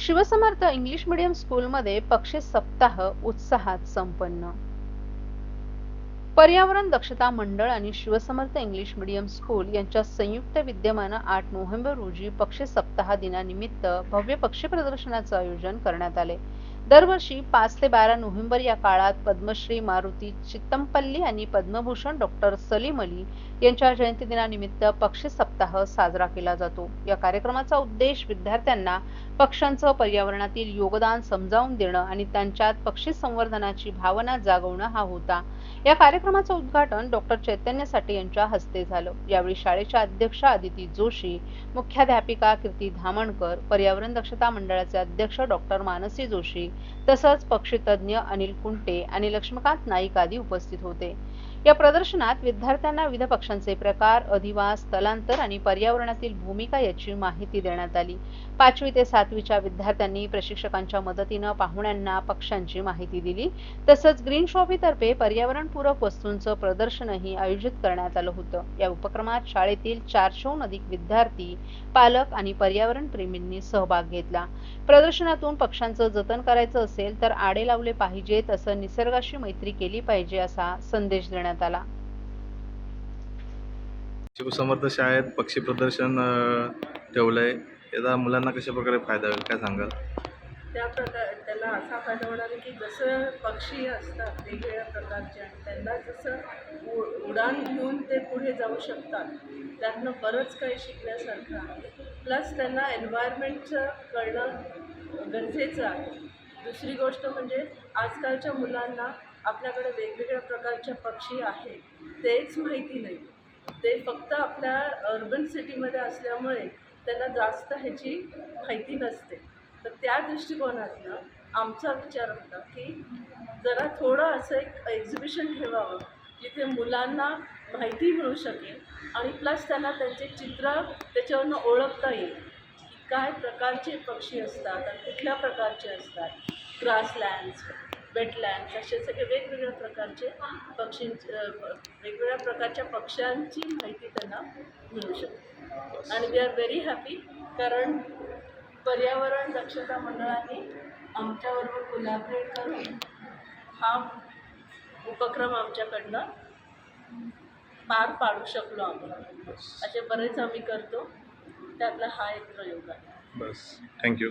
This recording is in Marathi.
शिवसमर्थ इंग्लिश मीडियम स्कूलमध्ये पक्षी सप्ताह उत्साहात संपन्न. पर्यावरण दक्षता मंडळ आणि शिवसमर्थ इंग्लिश मीडियम स्कूल यांच्या संयुक्त विद्यमानं आठ नोव्हेंबर रोजी पक्षी सप्ताह दिनानिमित्त भव्य पक्षी प्रदर्शनाचं आयोजन करण्यात आले. दरवर्षी पाच ते बारा नोव्हेंबर या काळात पद्मश्री मारुती चित्तमपल्ली आणि पद्मभूषण डॉक्टर सलीम अली यांच्या जयंतीदिनानिमित्त पक्षी सप्ताह साजरा केला जातो. या कार्यक्रमाचा उद्देश विद्यार्थ्यांना पक्ष्यांचं पर्यावरणातील योगदान समजावून देणं आणि त्यांच्यात पक्षी संवर्धनाची भावना जागवणं हा होता. या कार्यक्रमाचं उद्घाटन डॉक्टर चैतन्य साठे यांच्या हस्ते झालं. यावेळी शाळेच्या अध्यक्षा अदिती जोशी मुख्याध्यापिका कीर्ती धामणकर पर्यावरण दक्षता मंडळाचे अध्यक्ष डॉक्टर मानसी जोशी तसंच पक्षीतज्ञ अनिल कुंटे आणि लक्ष्मीकांत नाईक आदी उपस्थित होते. या प्रदर्शनात विद्यार्थ्यांना विविध पक्ष्यांचे प्रकार अधिवास स्थलांतर आणि पर्यावरणातील भूमिका याची माहिती देण्यात आली. पाचवी ते सातवीच्या विद्यार्थ्यांनी प्रशिक्षकांच्या मदतीनं पाहुण्यांना पक्ष्यांची माहिती दिली. तसंच ग्रीन शॉपीतर्फे पर्यावरणपूरक वस्तूंचं प्रदर्शनही आयोजित करण्यात आलं होतं. या उपक्रमात शाळेतील चारशेहून अधिक विद्यार्थी पालक आणि पर्यावरण प्रेमींनी सहभाग घेतला. प्रदर्शनातून पक्ष्यांचं जतन करायचं असेल तर आडे लावले पाहिजेत असं निसर्गाशी मैत्री केली पाहिजे असा संदेश देण्यात आला. शिवसमर्थ शाळेत पक्षी प्रदर्शन अ, ठेवलंय. याचा मुलांना कशा प्रकारे फायदा होईल काय सांगाल? त्या प्रकार त्याला असा फायदा होणार आहे की जसं पक्षी असतात वेगवेगळ्या प्रकारचे आणि त्यांना जसं उ उडान घेऊन ते पुढे जाऊ शकतात त्यातनं बरंच काही शिकण्यासारखं आहे. प्लस त्यांना एन्व्हायरमेंटचं कळणं गरजेचं आहे. दुसरी गोष्ट म्हणजे आजकालच्या मुलांना आपल्याकडे वेगवेगळ्या प्रकारचे पक्षी आहेत तेच माहिती नाही. ते फक्त आपल्या अर्बन सिटीमध्ये असल्यामुळे त्यांना जास्त ह्याची माहिती नसते. तर त्या दृष्टिकोनातनं आमचा विचार होता की जरा थोडं असं एक एक्झिबिशन ठेवावं जिथे मुलांना माहिती मिळू शकेल आणि प्लस त्यांना त्यांचे चित्र त्याच्यावरनं ओळखता येईल की काय प्रकारचे पक्षी असतात आणि कुठल्या प्रकारचे असतात. ग्रासलँड्स वेटलँड्स असे सगळे वेगवेगळ्या प्रकारचे पक्षींचे वेगवेगळ्या प्रकारच्या पक्ष्यांची माहिती त्यांना मिळू शकते. आणि वी आर व्हेरी हॅपी कारण पर्यावरण दक्षता मंडळाने आमच्याबरोबर कोलॅबरेट करून हा उपक्रम आमच्याकडनं पार पाडू शकलो आम्ही. असे बरेच आम्ही करतो. त्यातला हा एक प्रयोग आहे. बस. थँक्यू